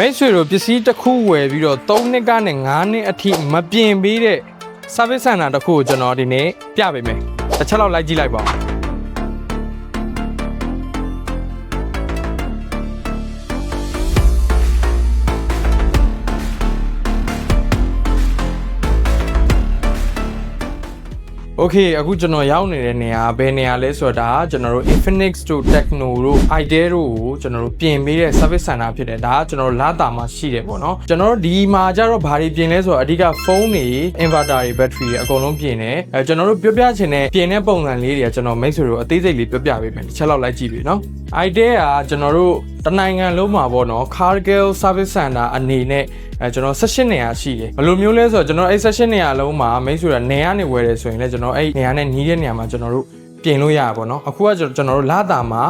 မိတ်ဆွေတို့ပစ္စည်းတစ်ခုဝယ်ပြီးတော့3နှစ်ကနေ9နှစ်အထိမပြင်ပေးတဲ့ service center တစ်ခုကိုကျွန်တော်ဒီနေ့ပြပေးမယ်တစ်ချက်လောက်လိုက်ကြည့်လိုက်ပါဦး โอเคအခုကျွန်တော်ရောက်နေတဲ့နေရာဘယ်နေရာလဲဆိုတော့ဒါကကျွန်တော်တို့ Infinix တို့ Tecno တို့ Idea တို့ကိုကျွန်တော်တို့ပြင်ပေးတဲ့ service center ဖြစ်တယ်ဒါကကျွန်တော်တို့လာတာမှာရှိတယ်ပေါ့နော်ကျွန်တော်တို့ဒီမှာကျတော့ဘာတွေပြင်လဲဆိုတော့အဓိကဖုန်းတွေ inverter တွေ battery တွေအကုန်လုံးပြင်တယ်အဲကျွန်တော်တို့ပြောပြချင်တဲ့ပြင်တဲ့ပုံစံလေးတွေကကျွန်တော်မိတ်ဆွေတို့အသေးစိတ်လေးပြောပြပေးမယ်တစ်ချက်လောက်လိုက်ကြည့်ပြီနော် idea ကကျွန်တော်တို့ တနိုင်ငံလုံးမှာပေါ့နော် Cargill Service Center အနေနဲ့အဲကျွန်တော်16နေရာရှိတယ်ဘယ်လိုမျိုးလဲဆိုတော့ကျွန်တော်အဲ့16နေရာလုံးမှာမိတ်ဆွေကနေရာနေဝယ်တယ်ဆိုရင်လည်းကျွန်တော်အဲ့နေရာနဲ့နီးတဲ့နေရာမှာကျွန်တော်တို့ပြင်လို့ရပါပေါ့နော်အခုကကျွန်တော်တို့လာတာမှာ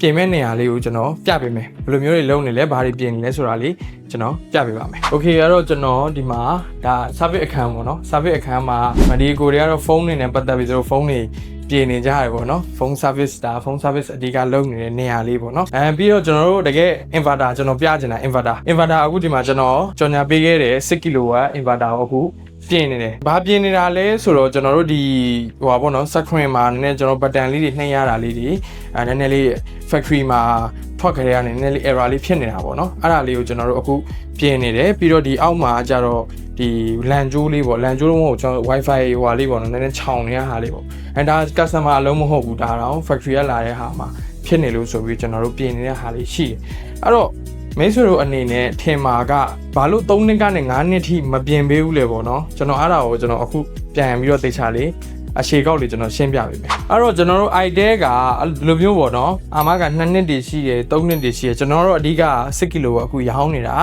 ပြင်မဲ့နေရာလေးကိုကျွန်တော်ပြပေးမယ်ဘယ်လိုမျိုးတွေလုံးနေလဲဘာတွေပြင်နေလဲဆိုတာလေးကျွန်တော်ပြပေးပါမယ်โอเคအဲ့တော့ကျွန်တော်ဒီမှာဒါ service အခန်းပေါ့နော် service အခန်းမှာဒီကိုတွေကတော့ဖုန်းတွေနဲ့ပတ်သက်ပြီးသူတို့ဖုန်းတွေ ပြင်နေကြရတယ်ပေါ့နော်ဖုန်း service ဒါဖုန်း service အဓိကလုပ်နေတဲ့နေရာလေးပေါ့နော်အဲပြီးတော့ကျွန်တော်တို့တကယ် inverter ကျွန်တော်ပြချင်တာ inverter inverter အခုဒီမှာကျွန်တော်ကြော်ညာပေးခဲ့တဲ့6 kW inverter ကိုအခု ပြင်နေတယ်။ဘာပြင်နေတာလဲဆိုတော့ကျွန်တော်တို့ဒီဟိုပါပေါ့နော် screen မှာနည်းနည်းကျွန်တော် button လေးတွေနှိပ်ရတာလေးတွေအဲနည်းနည်းလေး factory မှာထွက်ခရဲကနေနည်းနည်းလေး error လေးဖြစ်နေတာပေါ့နော်။အဲ့ဒါလေးကိုကျွန်တော်တို့အခုပြင်နေတယ်ပြီးတော့ဒီအောက်မှာကျတော့ဒီလန်ကျိုးလေးပေါ့လန်ကျိုးလုံးမဟုတ်ကျွန်တော် wifi ဟိုဟာလေးပေါ့နော်နည်းနည်းခြောင်နေရဟာလေးပေါ့အဲဒါ customer အလုံးမဟုတ်ဘူးဒါတော့ factory ကလာတဲ့ဟာမှာဖြစ်နေလို့ဆိုပြီးကျွန်တော်တို့ပြင်နေတဲ့ဟာလေးရှိတယ်အဲ့တော့ မိတ်ဆွေတို့အနေနဲ့ထင်မှာကဘာလို့3နှစ်ကနေ9နှစ်ထိမပြင်ပေးဘူးလဲပေါ့နော်ကျွန်တော်အဲ့ဒါကိုကျွန်တော်အခုပြန်ပြီးတော့သိချလေး အရှေကောက်လေးကျွန်တော်ရှင်းပြပေးမယ်အဲ့တော့ကျွန်တော်တို့ idea ကဒီလိုမျိုးပေါ့နော်အာမက2နှစ်တည်ရှိတယ်3နှစ်တည်ရှိတယ်ကျွန်တော်တို့အဓိက6ကီလိုကိုအခုရောင်းနေတာ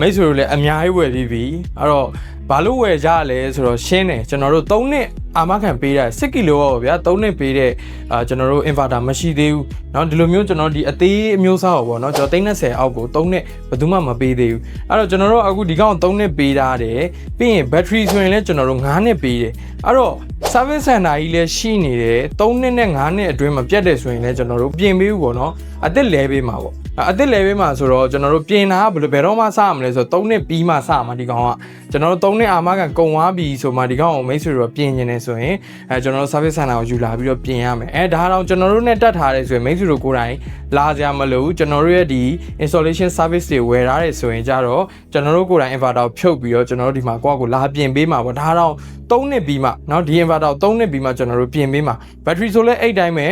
မိတ်ဆွေတို့လည်းအများကြီးဝယ်ပြီးပြီအဲ့တော့ဘာလို့ဝယ်ကြလဲဆိုတော့ရှင်းတယ်ကျွန်တော်တို့3နှစ်အာမခံပေးတာ6ကီလိုပေါ့ဗျာ3နှစ်ပေးတဲ့အာကျွန်တော်တို့ inverter မရှိသေးဘူးเนาะဒီလိုမျိုးကျွန်တော်ဒီအသေးအမျိုးအစားပေါ့เนาะကျွန်တော်30အောက်ကို3နှစ်ဘယ်သူမှမပေးသေးဘူးအဲ့တော့ကျွန်တော်တို့အခုဒီကောင်3နှစ်ပေးထားတယ်ပြီးရင် battery ဆိုရင်လည်းကျွန်တော်တို့9နှစ်ပေးတယ် အဲ့တော့ service center ကြီးလည်းရှိနေတယ်3နှစ်နဲ့5နှစ်အတွင်းမပြတ်တယ်ဆိုရင်လည်းကျွန်တော်တို့ပြင်ပေးဘူးပေါ့နော်အသက်လဲပေးမှာပေါ့ အသက်လဲပေးမှာဆိုတော့ကျွန်တော်တို့ပြင်တာကဘယ်လိုဘယ်တော့မှစရမလဲဆိုတော့3နှစ်ပြီးမှစမှာဒီကောင်ကကျွန်တော်တို့3နှစ်အာမခံကုန်သွားပြီဆိုမှဒီကောင်ကိုမိတ်ဆွေတို့ပြင်နေတယ်ဆိုရင်အဲကျွန်တော်တို့ service center ကိုယူလာပြီးတော့ပြင်ရမယ်အဲဒါတော့ကျွန်တော်တို့နဲ့တက်ထားတယ်ဆိုရင်မိတ်ဆွေတို့ကိုယ်တိုင်လာကြမလို့ကျွန်တော်တို့ရဲ့ဒီ installation service တွေဝယ်ထားတယ်ဆိုရင်ကြတော့ကျွန်တော်တို့ကိုယ်တိုင် inverter ကိုဖြုတ်ပြီးတော့ကျွန်တော်တို့ဒီမှာကိုယ့်ကိုလာပြင်ပေးမှာပေါ့ဒါတော့3နှစ်ပြီးမှเนาะဒီ inverter ကို3နှစ်ပြီးမှကျွန်တော်တို့ပြင်ပေးမှာ battery ဆိုလဲအဲ့တိုင်းပဲ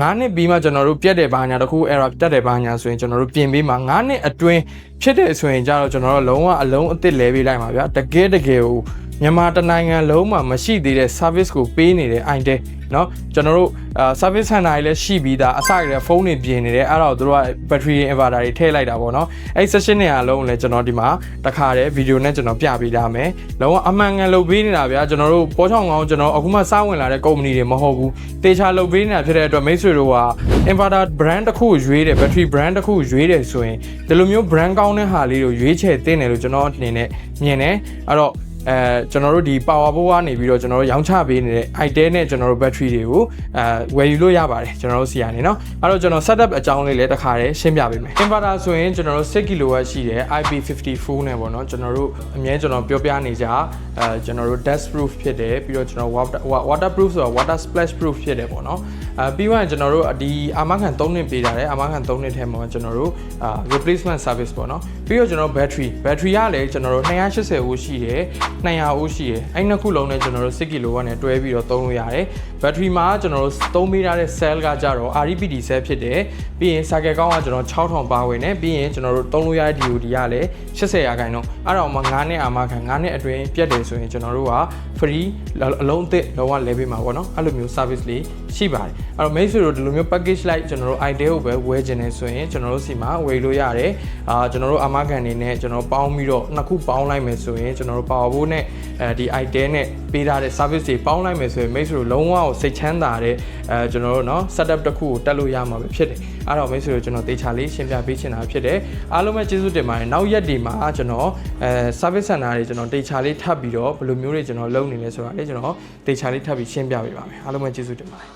9နှစ်ပြီးမှကျွန်တော်တို့ပြတ်တယ်ဘာညာတခု error တက်တယ်ဘာညာဆိုရင် ကျွန်တော်တို့ပြင်ပေးမှာ9နှစ်အတွင်းဖြစ်တယ်ဆိုရင်ကြတော့ကျွန်တော်တို့လုံးဝအလုံးအသစ်လဲပေးလိုက်မှာဗျာတကယ်တကယ်ကို မြန်မာတနိုင်ငံလုံးမှာမရှိသေးတဲ့ service ကိုပေးနေတဲ့ idea เนาะကျွန်တော်တို့အာ service center တွေလည်းရှိပြီးသားအစကတည်းကဖုန်းတွေပြင်နေတယ်အဲ့တော့တို့က battery inverter တွေထည့်လိုက်တာပေါ့เนาะအဲ့ session တွေအားလုံးလည်းကျွန်တော်ဒီမှာတခါတည်းဗီဒီယိုနဲ့ကျွန်တော်ပြပေးထားမယ်လုံးဝအမှန်ကန်လုပ်ပေးနေတာဗျာကျွန်တော်တို့ပေါ်ချောင်းကောင်းကျွန်တော်အခုမှစဝင်လာတဲ့ company တွေမဟုတ်ဘူးတေချာလုပ်ပေးနေတာဖြစ်တဲ့အတွက်မိတ်ဆွေတို့က inverter brand တစ်ခုကိုရွေးတယ် battery brand တစ်ခုကိုရွေးတယ်ဆိုရင်ဒီလိုမျိုး brand ကောင်းတဲ့ဟာလေးကိုရွေးချယ်သင့်တယ်လို့ကျွန်တော်အနေနဲ့မြင်တယ်အဲ့တော့ အဲကျွန်တော်တို့ဒီ power board ကနေပြီးတော့ကျွန်တော်တို့ရောင်းချပေးနေတဲ့ itel နဲ့ကျွန်တော်တို့ battery တွေကိုအဲဝယ်ယူလို့ရပါတယ်ကျွန်တော်တို့စီကနေเนาะအဲ့တော့ကျွန်တော် setup အကြောင်းလေးလည်းတစ်ခါတည်းရှင်းပြပေးမယ် inverter ဆိုရင်ကျွန်တော်တို့6 kW ရှိတယ် IP54 နဲ့ပေါ့เนาะကျွန်တော်တို့အမြဲကျွန်တော်ပြောပြနေကြအဲကျွန်တော်တို့ dust proof ဖြစ်တယ်ပြီးတော့ကျွန်တော် water water proof ဆိုတော့ water splash proof ဖြစ်တယ်ပေါ့เนาะအဲပြီးမှကျွန်တော်တို့ဒီအာမခံ3နှစ်ပေးတာတယ်အာမခံ3နှစ်ထဲမှာကျွန်တော်တို့အာ replacement service ပေါ့เนาะပြီးတော့ကျွန်တော် battery battery ကလည်းကျွန်တော်တို့280ဝရှိတယ် 200ဦးရှိတယ်အဲ့နှစ်ခုလုံးနဲ့ကျွန်တော်တို့6 kW နဲ့တွဲပြီးတော့သုံးလို့ရတယ်ဘက်ထရီမှာကျွန်တော်တို့သုံးပေးထားတဲ့ cell ကကြတော့ REPD cell ဖြစ်တယ်ပြီးရင် circuit ကောင်းကကျွန်တော်6000ပါဝင်တယ်ပြီးရင်ကျွန်တော်တို့သုံးလို့ရတဲ့ DOD ကလည်း80ရာခိုင်နှုန်းအဲ့တော့မှ9နှစ်အာမခံ9နှစ်အတွင်းပြတ်တယ်ဆိုရင်ကျွန်တော်တို့က free အလုံးအသစ်လုံးဝလဲပေးမှာပေါ့နော်အဲ့လိုမျိုး service လေးရှိပါတယ်အဲ့တော့ make sure တို့ဒီလိုမျိုး package လိုက်ကျွန်တော်တို့ idea ကိုပဲဝယ်ခြင်းနေဆိုရင်ကျွန်တော်တို့စီမှာဝယ်လို့ရတယ်အာကျွန်တော်တို့အာမခံနေနဲ့ကျွန်တော်ပေါင်းပြီးတော့နှစ်ခုပေါင်းလိုက်မယ်ဆိုရင်ကျွန်တော်တို့ power board နဲ့အဲဒီ idea နဲ့ပေးထားတဲ့ service တွေပေါင်းလိုက်မယ်ဆိုရင် make sure လုံးဝကိုစိတ်ချမ်းသာတဲ့အဲကျွန်တော်တို့เนาะ setup တစ်ခုကိုတက်လို့ရမှာပဲဖြစ်တယ်အဲ့တော့ make sure ကျွန်တော်တေချာလေးရှင်းပြပေးချင်တာဖြစ်တယ်အားလုံးပဲကျေးဇူးတင်ပါတယ်နောက်ရက်ဒီမှာကျွန်တော်အဲ service center တွေကျွန်တော်တေချာလေးထပ်ပြီးတော့ဘယ်လိုမျိုးတွေကျွန်တော်လုပ်နေလဲဆိုတာလေကျွန်တော်တေချာလေးထပ်ပြီးရှင်းပြပေးပါမယ်အားလုံးပဲကျေးဇူးတင်ပါတယ်